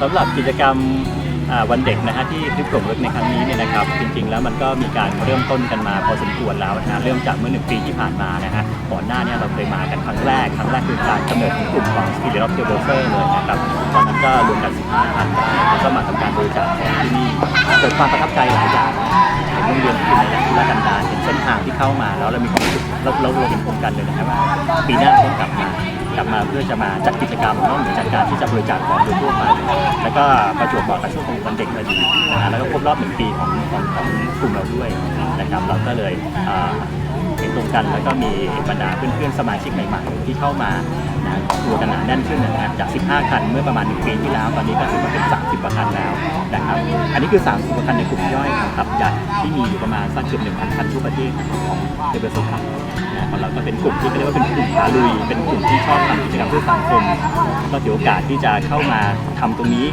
สำหรับกิจกรรมวันเด็กนะฮะที่คลิปกลุ่มเล็กในครั้งนี้เนี่ยนะครับจริงๆแล้วมันก็มีการเริ่มต้นกันมาพอสมควรแล้วนะเริ่มจากเมื่อหนึ่งปีที่ผ่านมานะฮะก่อนหน้าเนี้เราเคยมากันครั้งแรกครั้งแรกคือการกำเนิดของกลุ่มของ Spirit of the w o r k e r เลยนะครับตอนนั้นก็รวมกัน 15ท่านแล้วก็มาทำการบริจาคของที่นี่เกิดความประทับใจหลายอย่างเห็นโรงเรียนที่ในอย่างที่ลกันดารเห็นเส้นทางที่เข้ามาแล้วเรามีความรู้สึกเราเราเราเห็นตรงกันเลยนะครับว่าปีหน้าต้องกลับมา กลับมาเพื่อจะมาจัดกิจกรรมนอกเหนือจากการที่จะบริจาคของโดยทั่วไปแล้วก็ประจวบเหมาะกับช่วงของวันเด็กพอดีนะฮะแล้วก็ครบรอบหนึ่งปีของของของกลุ่มเราด้วยนะครับเราก็เลยอ่าเห็นตรงกัน แล้วก็มีบรรดาเพื่อนๆสมาชิกใหม่ๆที่เข้ามานะตัวกันหนาแน่นขึ้นนะฮะจาก 15 คันเมื่อประมาณ 1 ปีที่แล้ว ตอนนี้ก็ถือว่าเป็น 30กว่าคันแล้วนะครับอันนี้คือ 30กว่าคันในกลุ่มย่อยของขับใหญ่ที่มีอยู่ประมาณสักเกือบ1,000 คันทั่วประเทศของเดเวอร์สคับนะของเราก็เป็นกลุ่มที่เรียกว่าเป็นกลุ่มขาลุย เป็นกลุ่มที่ชอบทำกิจกรรมเพื่อสังคม ก็ถือโอกาสที่จะเข้ามาทำตรงนี้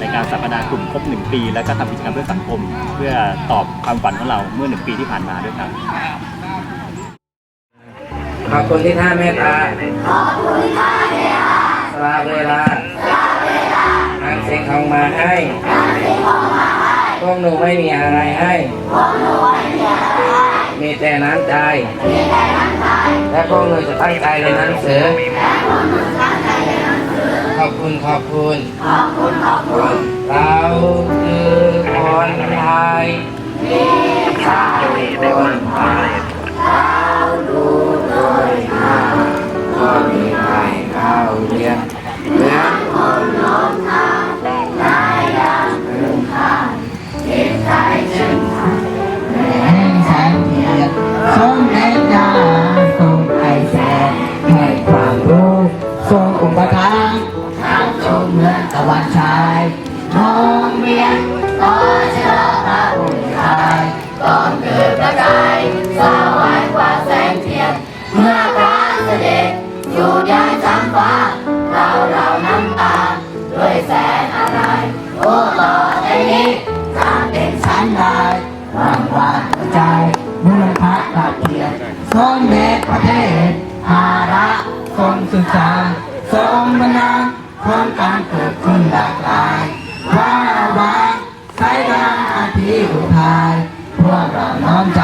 ในการสัมมนากลุ่มครบหนึ่งปี แล้วก็ทำกิจกรรมเพื่อสังคม เพื่อตอบความฝันของเราเมื่อหนึ่งปีที่ผ่านมาด้วยครับ ขอบคุณที่ท่านเมตตาขอบคุณที่ท่านเมตตาสละเวลาสละเวลานำสิ่งของมาให้นำสิ่งของมาให้พวกหนูไม่มีอะไรให้พวกหนูไม่มีอะไรให้มีแต่น้ำใจมีแต่น้ำใจและพวกหนูจะตั้งใจเรียนหนังสือและพวกหนูตั้งใจเรียนหนังสือขอบคุณขอบคุณขอบคุณขอบคุณเราคือคนไทยมีชาติคนไทย จเมื่อพระตะเกียรทรงเดชประเทศภาระทรงศึกษาทรงบรรณาพร้อมการเกิดขึ้นหลากหลาย ว่าวางใช้ดางอาทิอุทาย พวกเราน้อมใจ